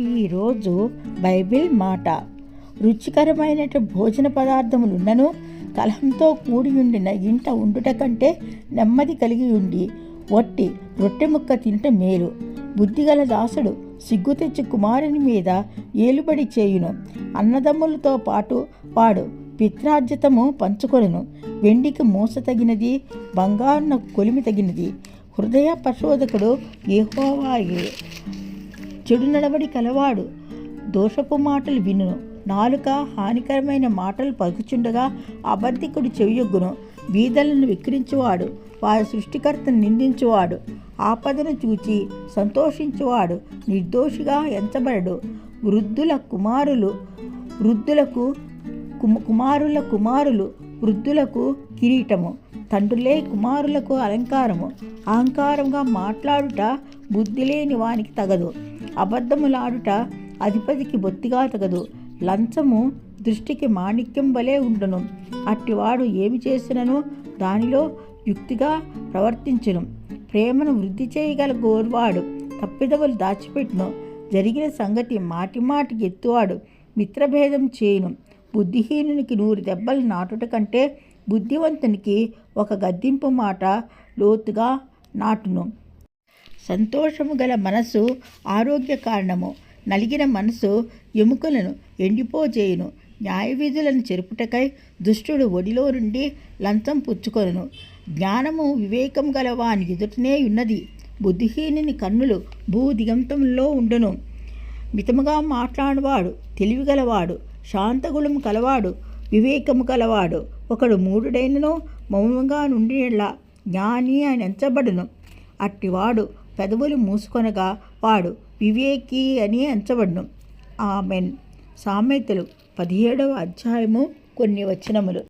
ఈరోజు బైబిల్ మాట. రుచికరమైన భోజన పదార్థములున్నను కలహంతో కూడి ఉండిన ఇంట ఉండుట కంటే నెమ్మది కలిగి ఉండి వట్టి రొట్టె ముక్క తింట మేలు. బుద్ధిగల దాసుడు సిగ్గు తెచ్చి కుమారుని మీద ఏలుబడి చేయును. అన్నదమ్ములతో పాటు వాడు పిత్రార్జితము పంచుకొనును. వెండికి మూస తగినది బంగారున కొలిమి తగినది. హృదయ పరిశోధకుడు ఏహోవాయే చెడు నడవడి కలవాడు. దోషపు మాటలు వినును. నాలుక హానికరమైన మాటలు పలుకుచుండగా అబద్ధికుడు చెవియొగ్గును. వీధులను విక్రించువాడు వారి సృష్టికర్తను నిందించువాడు. ఆపదను చూచి సంతోషించువాడు. నిర్దోషిగా ఎంచబడడు. వృద్ధుల కుమారులు వృద్ధులకు కుమారుల కుమారులు వృద్ధులకు కిరీటము. తండ్రులే కుమారులకు అలంకారము. అహంకారంగా మాట్లాడుట బుద్ధి లేని వానికి తగదు. అబద్ధములాడుట అధిపతికి బొత్తిగా తగదు. లంచము దృష్టికి మాణిక్యం వలె ఉండను. అట్టివాడు ఏమి చేసినను దానిలో యుక్తిగా ప్రవర్తించును. ప్రేమను వృద్ధి చేయగల గోర్వాడు తప్పిదవులు దాచిపెట్టును. జరిగిన సంగతి మాటి మాటికి ఎత్తువాడు మిత్రభేదం చేయను. బుద్ధిహీనునికి నూరు దెబ్బలు నాటుట కంటే బుద్ధివంతునికి ఒక గద్దింపు మాట లోతుగా నాటును. సంతోషము గల మనస్సు ఆరోగ్య కారణము. నలిగిన మనసు ఎముకలను ఎండిపోజేయును. న్యాయవిధులను చెరుపుటకై దుష్టుడు ఒడిలో నుండి లంచం పుచ్చుకొను జ్ఞానము వివేకం గల వాని ఎదుటనే ఉన్నది. బుద్ధిహీనుని కన్నులు భూ దిగంతంలో ఉండును. మితముగా మాట్లాడువాడు తెలివిగలవాడు శాంతగుణం కలవాడు వివేకము కలవాడు ఒకడు మూడుడైనను మౌనంగా నుండిలా జ్ఞాని అని ఎంచబడును. అట్టివాడు పెదవులు మూసుకొనగా వాడు వివేకి అని ఎంచబడ్ను. ఆమెన్. సామెతలు పదిహేడవ అధ్యాయము కొన్ని వచనములు.